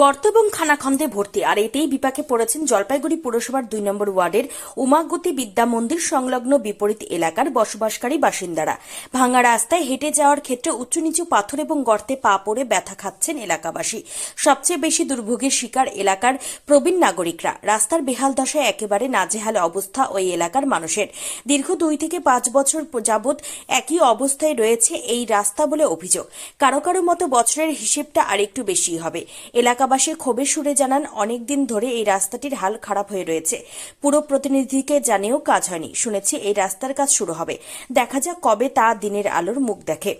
গর্ত এবং খানাখন্দে ভর্তি। আর এতেই বিপাকে পড়েছেন জলপাইগুড়ি পুরসভার দুই নম্বর ওয়ার্ডের উমাগতি বিদ্যা মন্দির সংলগ্ন বিপরীত এলাকার বসবাসকারী বাসিন্দারা। ভাঙা রাস্তায় হেঁটে যাওয়ার ক্ষেত্রে উঁচু নিচু পাথর এবং গর্তে পা পড়ে ব্যথা খাচ্ছেন এলাকাবাসী। সবচেয়ে বেশি দুর্ভোগের শিকার এলাকার প্রবীণ নাগরিকরা। রাস্তার বেহাল দশায় একেবারে নাজেহাল অবস্থা ওই এলাকার মানুষের। দীর্ঘ দুই থেকে পাঁচ বছর যাবৎ একই অবস্থায় রয়েছে এই রাস্তা বলে অভিযোগ। কারও কারও মতো বছরের হিসেবটা আরেকটু বেশি হবে। এলাকাবাসী ক্ষোভের সুরে জানান অনেক দিন ধরে এই রাস্তাটির হাল খারাপ হয়ে রয়েছে। পুরো প্রতিনিধিকে জানিয়েও কাজ হয়নি। শুনেছি এই রাস্তার কাজ শুরু হবে। দেখা যাক কবে তা দিনের আলোর মুখ দেখে।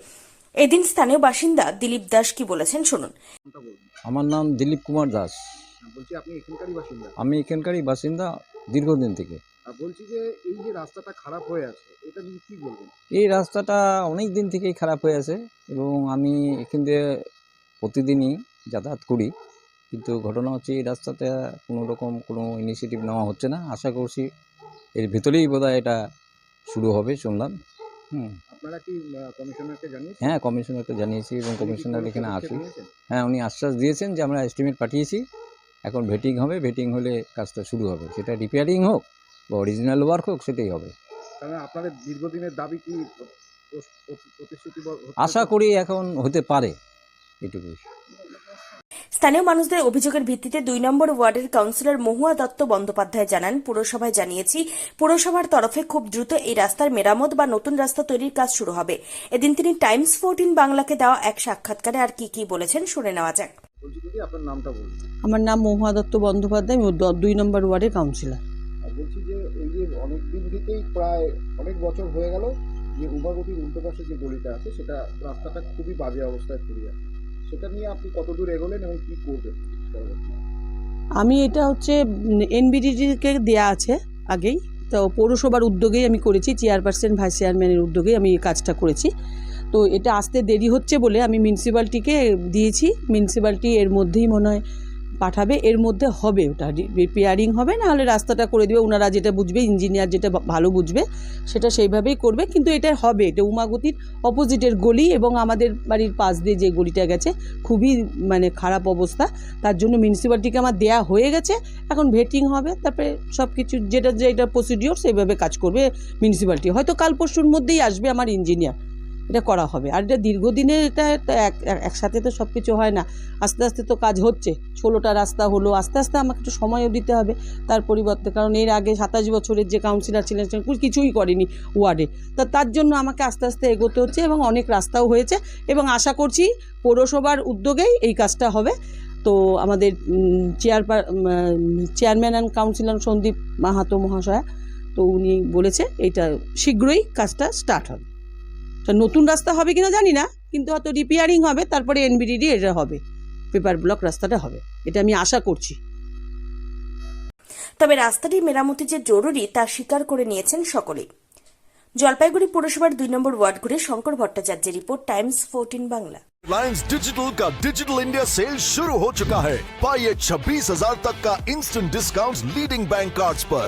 এদিন স্থানীয় বাসিন্দা দিলীপ দাস কি বলেছেন শুনুন। আমার নাম দিলীপ কুমার দাস। হ্যাঁ, বলছি আপনি এখানকারই বাসিন্দা? আমি এখানকারই বাসিন্দা দীর্ঘদিন থেকে। বলছি যে এই যে রাস্তাটা খারাপ হয়ে আছে এটা নিয়ে কি বলবেন? এই রাস্তাটা অনেক দিন থেকেই খারাপ হয়ে আছে এবং আমি এখান দিয়ে প্রতিদিনই যাতায়াত করি। কিন্তু ঘটনা হচ্ছে এই রাস্তাতে কোনো রকম কোনো ইনিশিয়েটিভ নেওয়া হচ্ছে না। আশা করছি এর ভিতরেই বোধহয় এটা শুরু হবে শুনলাম। হুম। আপনারা কি কমিশনারকে জানিয়েছেন? হ্যাঁ কমিশনারকে জানিয়েছি এবং কমিশনার এখানে আসি হ্যাঁ উনি আশ্বাস দিয়েছেন যে আমরা এস্টিমেট পাঠিয়েছি। এখন ভেটিং হবে ভেটিং হলে কাজটা শুরু হবে। সেটা রিপেয়ারিং হোক বা অরিজিনাল ওয়ার্ক হোক সেটাই হবে। আপনাদের দীর্ঘদিনের দাবি কি আশা করি এখন হতে পারে এটুকুই। স্থানীয় মানুষদের অভিযোগের ভিত্তিতে দুই নম্বর ওয়ার্ডের কাউন্সিলর মহুয়া দত্ত বন্দ্যোপাধ্যায় জানান পুরসভায় জানিয়েছি পুরসভার তরফে খুব দ্রুত এই রাস্তার মেরামত বা নতুন রাস্তা তৈরির কাজ শুরু হবে। এদিন তিনি টাইমস ফোরটিন বাংলাকে দেওয়া এক সাক্ষাৎকারে আর কি কি বলেছেন শুনে নেওয়া যাক। আমার নাম মহুয়া দত্ত বন্দ্যোপাধ্যায় আমি দুই নম্বর ওয়ার্ডের কাউন্সিলর। বলছি যে এই যে অনেক দিন থেকেই প্রায় অনেক বছর হয়ে গেল যে উমাগতির উল্টো পাশে যে গলিটা আছে সেটা রাস্তাটা খুবই বাজে অবস্থায় পড়ে আছে সেটা নিয়ে আপনি কতদূর এগোলেন এবং কি করবেন? আমি এটা হচ্ছে এনবিডিডিকে দেওয়া আছে আগেই। তো পৌরসভার উদ্যোগেই আমি করেছি, চেয়ারপারসন, ভাইস চেয়ারম্যানের উদ্যোগেই আমি এই কাজটা করেছি। তো এটা আসতে দেরি হচ্ছে বলে আমি মিউনিসিপ্যালিটিকে দিয়েছি। মিউনিসিপ্যালিটি এর মধ্যেই মনে হয় পাঠাবে, এর মধ্যে হবে ওটা। রিপেয়ারিং হবে না হলে রাস্তাটা করে দেবে ওনারা যেটা বুঝবে ইঞ্জিনিয়ার যেটা ভালো বুঝবে, সেটা সেইভাবেই করবে। কিন্তু এটা হবে, এটা উমাগতির অপোজিটের গলি এবং আমাদের বাড়ির পাশ দিয়ে যে গলিটা গেছে, খুবই মানে খারাপ অবস্থা। তার জন্য মিউনিসিপ্যালিটিকে আমার দেয়া হয়ে গেছে, এখন ভেটিং হবে, তারপরে সব কিছু যেটা যেটা প্রসিডিওর সেইভাবে কাজ করবে মিউনিসিপ্যালিটি হয়তো কাল পরশুর মধ্যেই আসবে আমার ইঞ্জিনিয়ার এটা করা হবে। আর এটা দীর্ঘদিনের এটা একসাথে তো সব কিছু হয় না। আস্তে আস্তে তো কাজ হচ্ছে। ষোলোটা রাস্তা হলো। আস্তে আস্তে আমাকে একটু সময়ও দিতে হবে তার পরিবর্তে। কারণ এর আগে সাতাশ বছরের যে কাউন্সিলর ছিলেন কিছুই করেনি ওয়ার্ডে। তা তার জন্য আমাকে আস্তে আস্তে এগোতে হচ্ছে এবং অনেক রাস্তাও হয়েছে এবং আশা করছি পৌরসভার উদ্যোগেই এই কাজটা হবে। তো আমাদের chair chairman and councillor Sandip Mahato মহাশয়া, তো উনি বলেছে, এইটা শীঘ্রই কাজটা স্টার্ট হবে। তো নতুন রাস্তা হবে কিনা জানি না কিন্তু হয়তো রিপেয়ারিং হবে তারপরে এনবিডিডি এটা হবে পেপার ব্লক রাস্তাটা হবে এটা আমি আশা করছি তবে রাস্তাটি মেরামতি যে জরুরি তা স্বীকার করে নিয়েছেন সকলেই জলপাইগুড়ি পুরসভার দুই নম্বর ওয়ার্ড ঘুরে শঙ্কর ভট্টাচার্যের report Times fourteen Bangla Reliance digital का डिजिटल इंडिया सेल शुरू हो चुका है पाइए छब्बीस हजार तक का instant discount leading bank cards पर